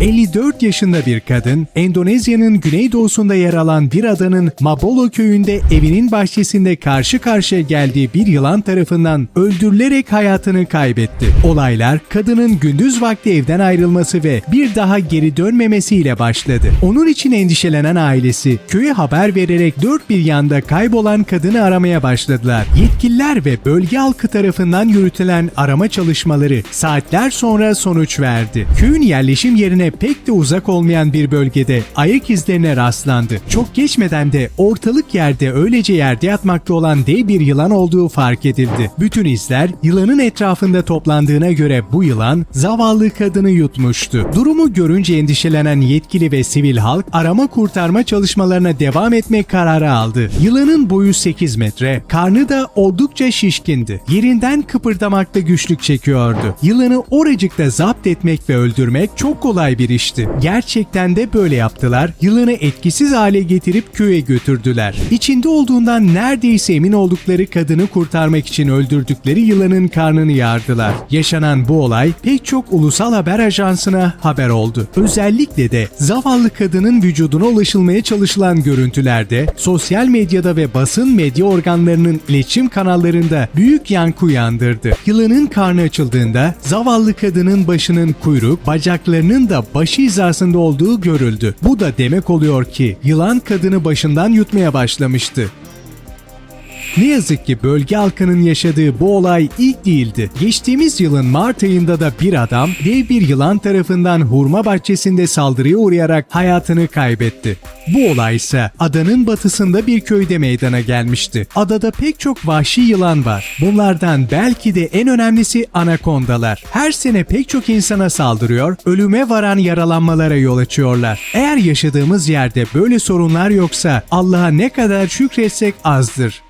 54 yaşında bir kadın, Endonezya'nın güneydoğusunda yer alan bir adanın Mabolo köyünde evinin bahçesinde karşı karşıya geldiği bir yılan tarafından öldürülerek hayatını kaybetti. Olaylar kadının gündüz vakti evden ayrılması ve bir daha geri dönmemesiyle başladı. Onun için endişelenen ailesi köye haber vererek dört bir yanda kaybolan kadını aramaya başladılar. Yetkililer ve bölge halkı tarafından yürütülen arama çalışmaları saatler sonra sonuç verdi. Köyün yerleşim yerine pek de uzak olmayan bir bölgede ayak izlerine rastlandı. Çok geçmeden de ortalık yerde öylece yerde yatmakta olan dev bir yılan olduğu fark edildi. Bütün izler yılanın etrafında toplandığına göre bu yılan zavallı kadını yutmuştu. Durumu görünce endişelenen yetkili ve sivil halk arama kurtarma çalışmalarına devam etmek kararı aldı. Yılanın boyu 8 metre, karnı da oldukça şişkindi. Yerinden kıpırdamakta güçlük çekiyordu. Yılanı oracıkta zapt etmek ve öldürmek çok kolay bir işti. Gerçekten de böyle yaptılar. Yılanı etkisiz hale getirip köye götürdüler. İçinde olduğundan neredeyse emin oldukları kadını kurtarmak için öldürdükleri yılanın karnını yardılar. Yaşanan bu olay pek çok ulusal haber ajansına haber oldu. Özellikle de zavallı kadının vücuduna ulaşılmaya çalışılan görüntülerde sosyal medyada ve basın medya organlarının iletişim kanallarında büyük yankı uyandırdı. Yılanın karnı açıldığında zavallı kadının başının kuyruk, bacaklarının da başı hizasında olduğu görüldü. Bu da demek oluyor ki yılan kadını başından yutmaya başlamıştı. Ne yazık ki bölge halkının yaşadığı bu olay ilk değildi. Geçtiğimiz yılın Mart ayında da bir adam dev bir yılan tarafından hurma bahçesinde saldırıya uğrayarak hayatını kaybetti. Bu olay ise adanın batısında bir köyde meydana gelmişti. Adada pek çok vahşi yılan var. Bunlardan belki de en önemlisi anakondalar. Her sene pek çok insana saldırıyor, ölüme varan yaralanmalara yol açıyorlar. Eğer yaşadığımız yerde böyle sorunlar yoksa Allah'a ne kadar şükretsek azdır.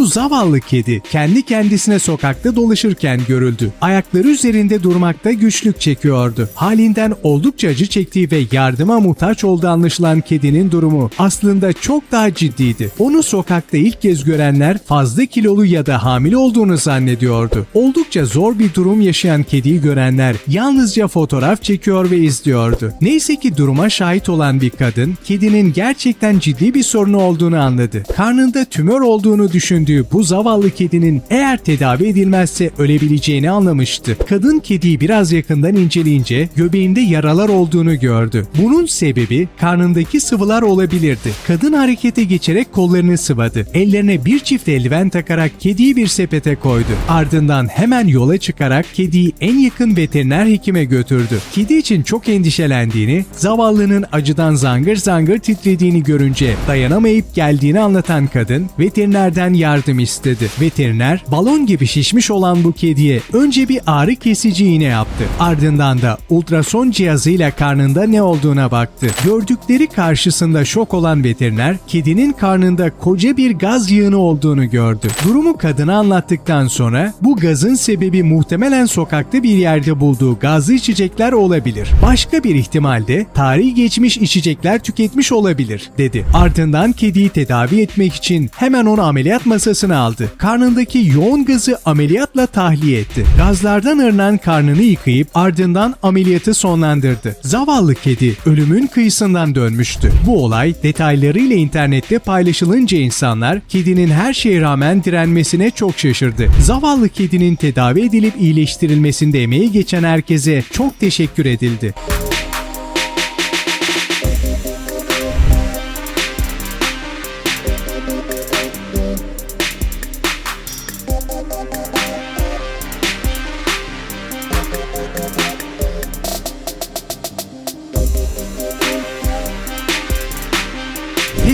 Bu zavallı kedi kendi kendisine sokakta dolaşırken görüldü. Ayakları üzerinde durmakta güçlük çekiyordu. Halinden oldukça acı çektiği ve yardıma muhtaç olduğu anlaşılan kedinin durumu aslında çok daha ciddiydi. Onu sokakta ilk kez görenler fazla kilolu ya da hamile olduğunu zannediyordu. Oldukça zor bir durum yaşayan kediyi görenler yalnızca fotoğraf çekiyor ve izliyordu. Neyse ki duruma şahit olan bir kadın kedinin gerçekten ciddi bir sorunu olduğunu anladı. Karnında tümör olduğunu düşündüğü bu zavallı kedinin eğer tedavi edilmezse ölebileceğini anlamıştı. Kadın kediyi biraz yakından inceleyince göbeğinde yaralar olduğunu gördü. Bunun sebebi karnındaki sıvılar olabilirdi. Kadın harekete geçerek kollarını sıvadı. Ellerine bir çift eldiven takarak kediyi bir sepete koydu. Ardından hemen yola çıkarak kediyi en yakın veteriner hekime götürdü. Kedi için çok endişelendiğini, zavallının acıdan zangır zangır titrediğini görünce dayanamayıp geldiğini anlatan kadın veterinerden yardım istedi. Veteriner balon gibi şişmiş olan bu kediye önce bir ağrı kesici iğne yaptı. Ardından da ultrason cihazıyla karnında ne olduğuna baktı. Gördükleri karşısında şok olan veteriner kedinin karnında koca bir gaz yığını olduğunu gördü. Durumu kadına anlattıktan sonra bu gazın sebebi muhtemelen sokakta bir yerde bulduğu gazlı içecekler olabilir. Başka bir ihtimalde tarihi geçmiş içecekler tüketmiş olabilir dedi. Ardından kediyi tedavi etmek için hemen onu ameliyat masasına aldı. Karnındaki yoğun gazı ameliyatla tahliye etti. Gazlardan arınan karnını yıkayıp ardından ameliyatı sonlandırdı. Zavallı kedi ölümün kıyısından dönmüştü. Bu olay detaylarıyla internette paylaşılınca insanlar kedinin her şeye rağmen direnmesine çok şaşırdı. Zavallı kedinin tedavi edilip iyileştirilmesinde emeği geçen herkese çok teşekkür edildi.